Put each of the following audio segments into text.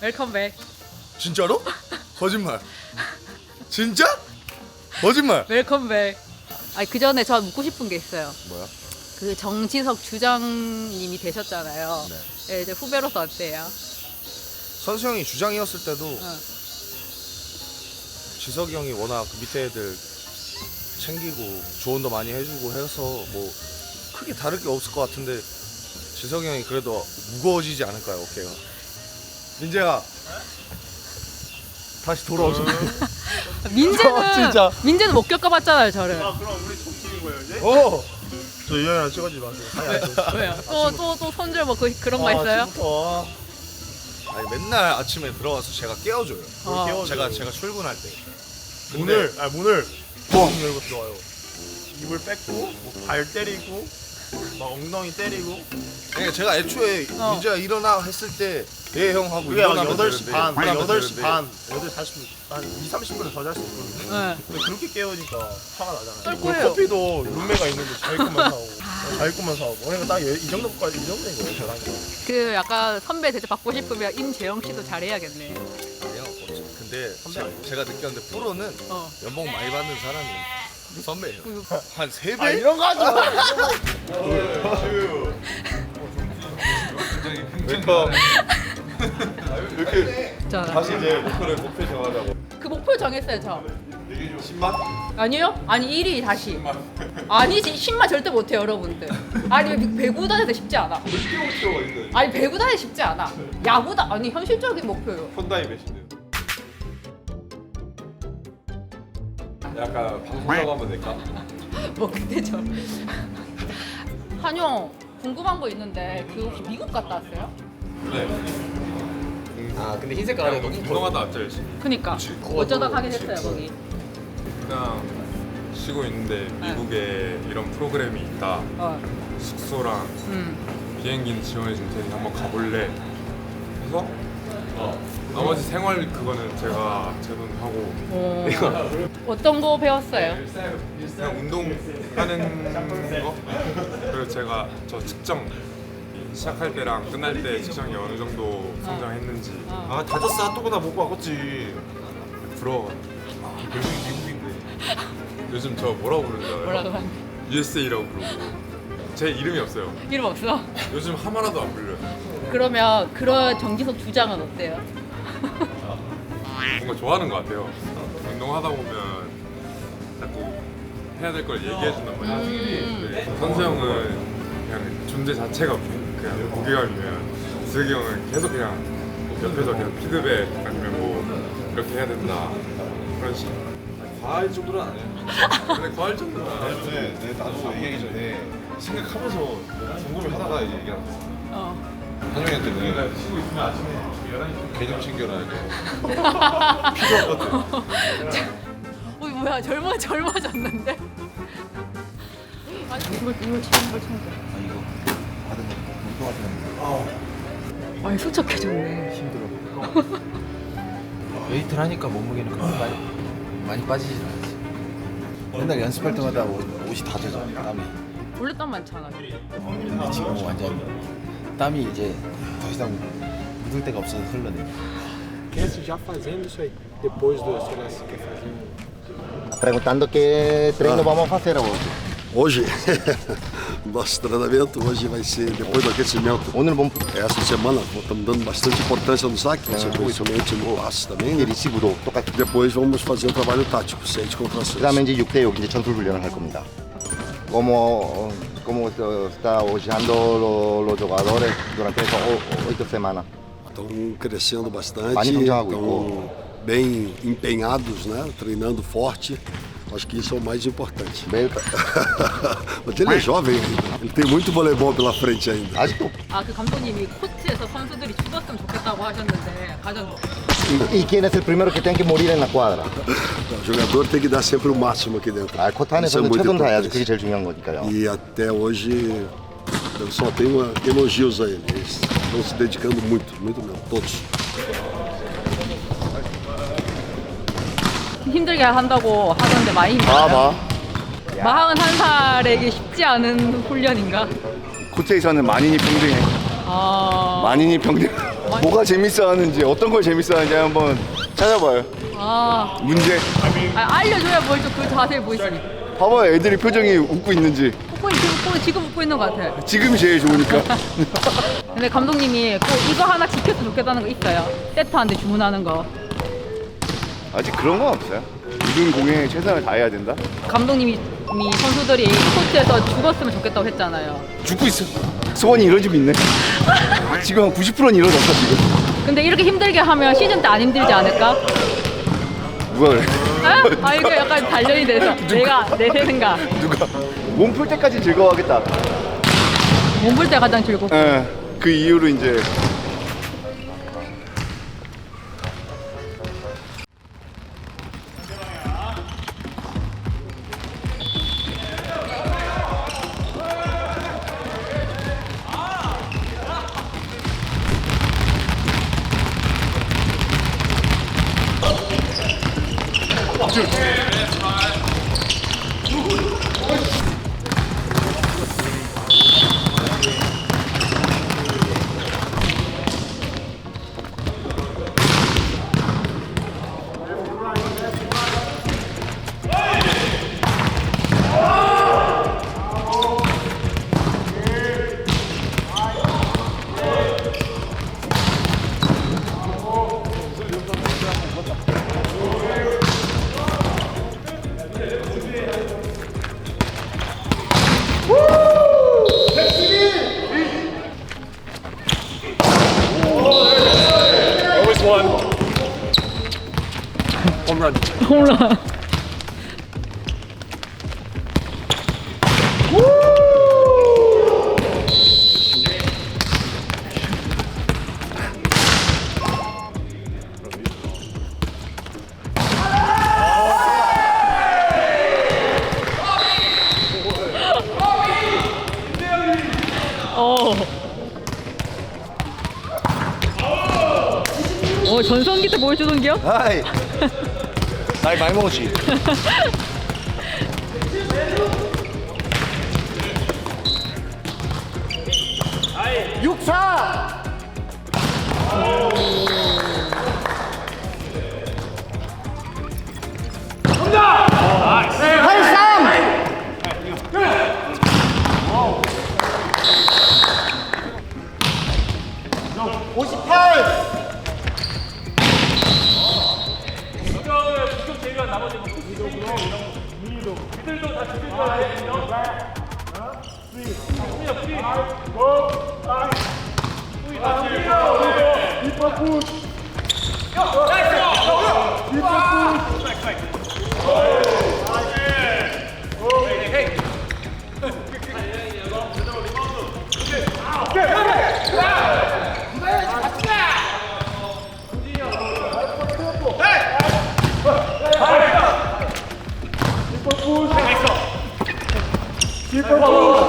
웰컴백. 진짜로? 거짓말. 진짜? 거짓말. 웰컴백. 아니 그 전에 저 묻고 싶은 게 있어요. 뭐야? 그 정지석 주장님이 되셨잖아요. 네. 네, 이제 후배로서 어때요? 선수 형이 주장이었을 때도 어. 지석이 형이 워낙 그 밑에 애들 챙기고 조언도 많이 해주고 해서 뭐 크게 다를 게 없을 것 같은데 지석이 형이 그래도 무거워지지 않을까요 어깨가 민재야 다시 돌아오셨네 민재는 진짜. 민재는 못 겪어봤잖아요, 저를. 그럼 우리 정치인 거예요 이제? 어! 저 이형이랑 찍어주지 마세요. 아니 아니. 왜요? 또 또 또 손절 뭐 그, 그런 거 있어요? 아침부터 아니 맨날 아침에 들어가서 제가 깨워줘요 어. 깨워줘요. 제가 제가 출근할 때 근데 문을 아 문을 뻥 열고 들어와요. 입을 뺏고 뭐발 때리고 막 엉덩이 때리고 그러니까 제가 애초에 어. 민재가 일어나 했을 때예형 하고 그게 일어나면 8시 되는데, 반, 일어나면 8시 되는데 반, 8시 40분, 한 2, 30분을 더잘 수 있거든요. 네. 근데 그렇게 깨우니까 화가 나잖아요. 쏠 그리고 거예요. 커피도 룸메가 있는데 자기 것만 사오고, 자기 것만 사오고. 그러니까 딱 이 정도까지, 이 정도인 거예요, 저랑. 그 약간 선배 대접 받고 싶으면 임재영 씨도 잘해야겠네. 아니요 근데 제- 제가 느꼈는데 프로는 어. 연봉 많이 받는 사람이 선배예요 그- 한 세배 아, 이런 거 하지 마! 자, 이제 목표를 목표 정하자고 그 목표 정했어요, 저. 10만? 아니요? 아니 1위 다시. 아니지 10만 절대 못해요, 여러분들. 아니 배구 다니도 쉽지 않아. 아니 배구 다니 쉽지 않아. 야구다 아니 현실적인 목표요. 폰다이 몇인데 약간 방송사고 한번 낼까? 뭐 근데 저 한용 궁금한 거 있는데 그 혹시 미국 갔다 왔어요? 네. 아 근데 흰 색깔 그냥 운동하다 왔죠 열심히. 그니까 어쩌다 가게 됐어요 거기. 그냥 쉬고 있는데 미국에 이런 프로그램이 있다. 어. 숙소랑 음. 비행기는 지원해 줄 테니 한번 가볼래. 해서 어, 나머지 생활 그거는 제가 제 돈 하고 어. 어떤 거 배웠어요? 그냥 운동하는 거 그리고 제가 저 측정 시작할 때랑 끝날 때 측정이 어느 정도 성장했는지 어. 아, 다졌어. 핫도그나 먹고 왔겠지. 부러워. 결국 미국인데 요즘 저 뭐라고 부르는 줄 알아요? 뭐라고 하는? USA라고 부르고 제 이름이 없어요. 이름 없어? 요즘 하마라도 안 불려요. 그러면 그런 정기석 주장은 어때요? 뭔가 좋아하는 것 같아요. 운동하다 보면 자꾸 해야 될 걸 얘기해 준단 말이야. 근데 선수 형은 그냥 존재 자체가 그냥 무게감이면 슬기 형은 계속 그냥 옆에서 그냥 피드백 아니면 뭐 이렇게 해야 된다 그런 식. 과할 정도는 안 해요. 근데 과할 정도는 안 해요. 네, 네, 나도 얘기하기 전에 생각하면서 궁금을 하다가 이제 얘기를 하고 어. 한영이한테는 개념 챙겨라 이렇게 어 뭐야 젊어 젊어졌는데? 아니 이거 이거 지금 걸 챙겨. 아 이거 받은 거 운동하시는 아니 수척해졌네. 힘들어 웨이트를 하니까 몸무게는 그렇게 많이, 많이 빠지진 않지 맨날 연습할 때마다 옷, 옷이 다 젖어 땀이 원래 땀 많잖아. 근데 지금은 완전 땀이 이제 더 이상 묻을 데가 없어서 흘러내 Esquece já fazendo isso aí. Depois do sei lá, se quer fazer um Perguntando que treino vamos fazer hoje. Hoje, nosso treinamento hoje vai ser depois do aquecimento. 오늘 몸 Essa semana estamos dando bastante importância no saque, principalmente no passe também. né? 리시브도 똑같이. Depois vamos fazer um trabalho tático, 6 contra 6. 그다음에 이제 6대 6 이제 전술 훈련을 할 겁니다. Como como está usando lo- los jugadores durante essa o- oito semanas. Estão crescendo bastante, 많이 성장하고 estão bem empenhados, né? treinando forte. Acho que isso é o mais importante. 매일 Mas ele é jovem ainda, ele tem muito voleibol pela frente ainda. 아직도 아 그 감독님이 코트에서 선수들이 죽었으면 좋겠다고 하셨는데 가졌네. y, y quién es el primero que tiene que morir en la cuadra. O jogador tem que dar sempre o máximo aqui dentro. 아, 코트 Isso é 안에서는 muito 최선 다해야죠. importante. 그게 제일 중요한 거니까요. E até hoje eu só tenho elogios a ele. Estão se dedicando muito, muito mesmo, todos. 힘들게 한다고 하던데 많이 힘들어요? 봐봐. 마흔한 살에게 쉽지 않은 훈련인가? 코트에서는 만인이 평등해. 아, 만인이 평등. 뭐가 재밌어 하는지 어떤 걸 재밌어 하는지 한번 찾아봐요. 아, 문제. 아 알려줘야 뭘좀 그 자세히 보이시니. 봐봐요 애들이 표정이 웃고 있는지. 지금 웃고, 지금 웃고 있는 것 같아. 지금이 제일 좋으니까. 근데 감독님이 꼭 이거 하나 지켰으면 좋겠다는 거 있어요. 세트한테 주문하는 거. 아직 그런 건 없어요. 모든 공에 최선을 다해야 된다. 감독님이 이 선수들이 코트에서 죽었으면 좋겠다고 했잖아요. 죽고 있어. 소원이 이루어지고 있네. 지금 한 90%는 이루어졌어 지금. 근데 이렇게 힘들게 하면 시즌 때 안 힘들지 않을까? 누가 그래? 아, 아 이거 약간 단련이 돼서 내가 내 생각. 누가? 몸 풀 때까지 즐거워하겠다. 몸풀 때 가장 즐겁고. 예. 그 이후로 이제 홈런. 어. 어, 전성기 때 보여주던겨? 아이 나이 많이 먹었지? 육사. 간다. 네, 어, 어, 어.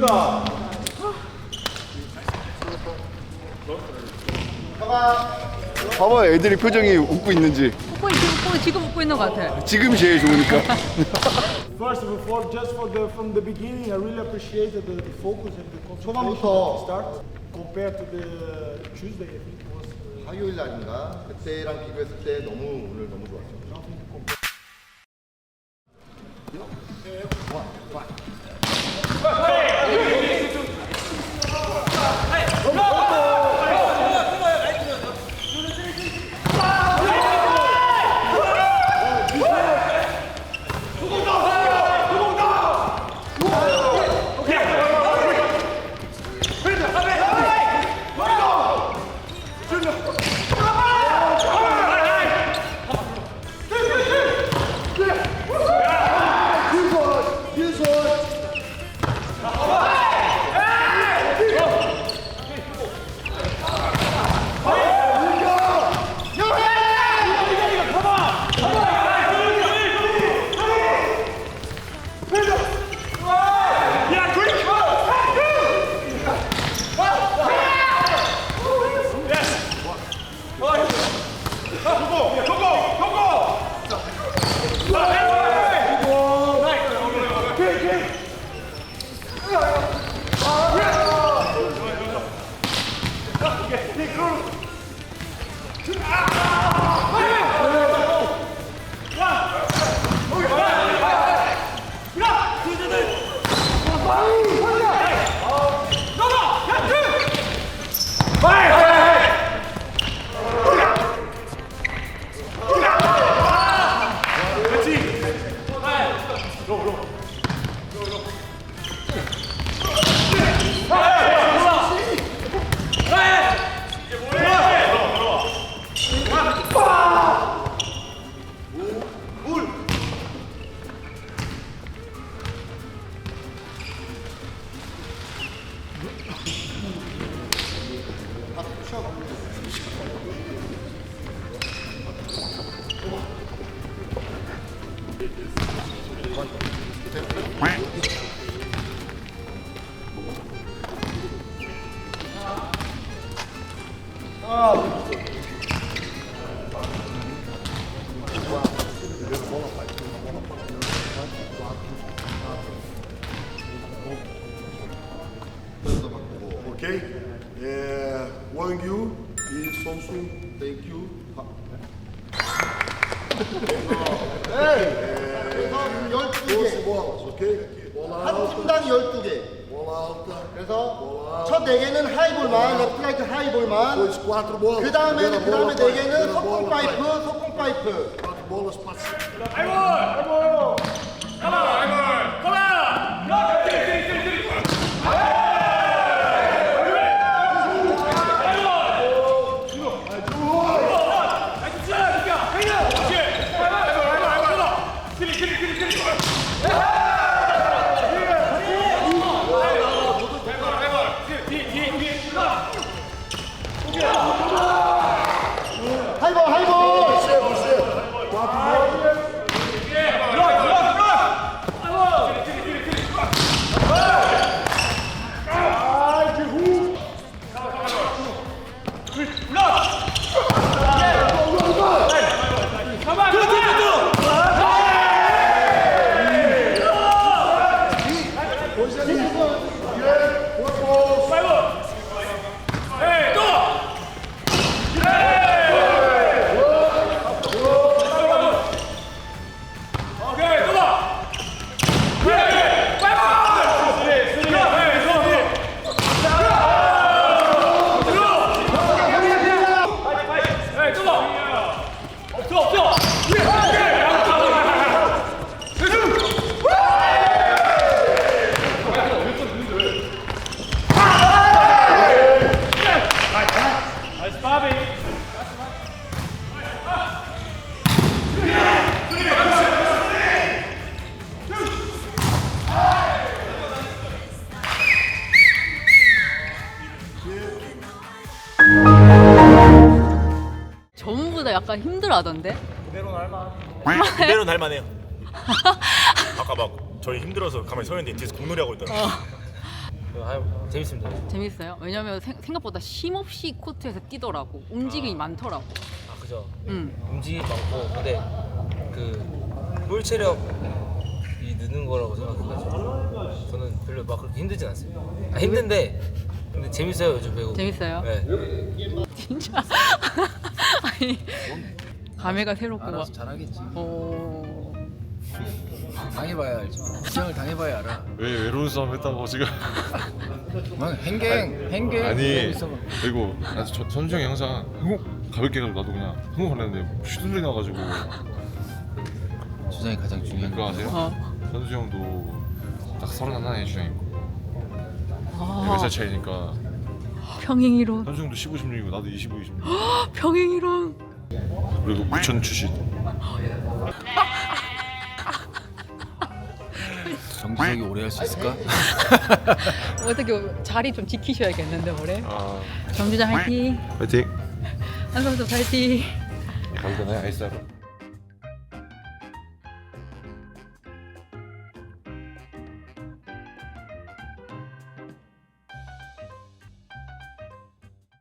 웅 죽는다. 봐봐 애들이 표정이 웃고 있는지 웃고 있- 지금 웃고 지금 웃고 있는 것 같아. 지금 제일 좋으니까 First of all, just for the from the beginning, I really appreciated the, the focus and the concentration 초반부터 at the start compared to the Tuesday. I think it was. Uh, 화요일 날인가 그때랑 비교했을 때 너무 오늘 너무 좋았죠 Ok? É, Wang Yu e Samsung, thank you. 그래서 12개 bolas, ok? Bola 한 alta, 팀당 12개 bola alta. 그래서 첫 4개는 하이볼만 레프트라이트 하이볼만 Depois quatro bolas. 그 다음에 Primeira 그 다음에 bola, pai. 4개는 Primeira 소품 bola, pai. 파이프 소품 파이프 Quatro bolas para cima. 하이볼 약간 힘들어하던데. 그대로 날만. 그대로 날만해요. 아까 막 저희 힘들어서 가만히 서 있는데 뒤에서 공놀이 하고 있더라고요. 아, 재밌습니다. 재밌어요. 왜냐면 생, 생각보다 쉼없이 코트에서 뛰더라고. 움직임이 많더라고. 아 그죠. 응. 움직임 많고 근데 그볼 체력이 느는 거라고 생각해가지고 저는 별로 막 그렇게 힘들진 않습니다. 아, 힘든데 근데 재밌어요 요즘 배구. 재밌어요? 네. 진짜. 아니 감회가 새롭고 막. 알아서 잘하겠지. 어. 당해봐야 알지. 시장을 당해봐야 알아. 왜 외로운 싸움 했다고 지금 난 행갱, 행갱. 아니. 그리고 나 저- 선수 형이 항상 한국 가볍게 가도 나도 그냥 한국 가려는데 슈들이 나가지고 주장이 가장 중요한 그거 거. 아세요? 어. 선수 형도 딱 서른 하나의 주장이고 아, 몇살 차이니까 평행이론. 형도 15, 16이고 나도 25, 26 평행이론. 그리고 부천 출신 정지석이 오래 할 수 있을까? 어떻게 자리 좀 지키셔야겠는데 올해. 아 정주장 화이팅. 파이팅 한성수 화이팅. 감사해요 아이스 하러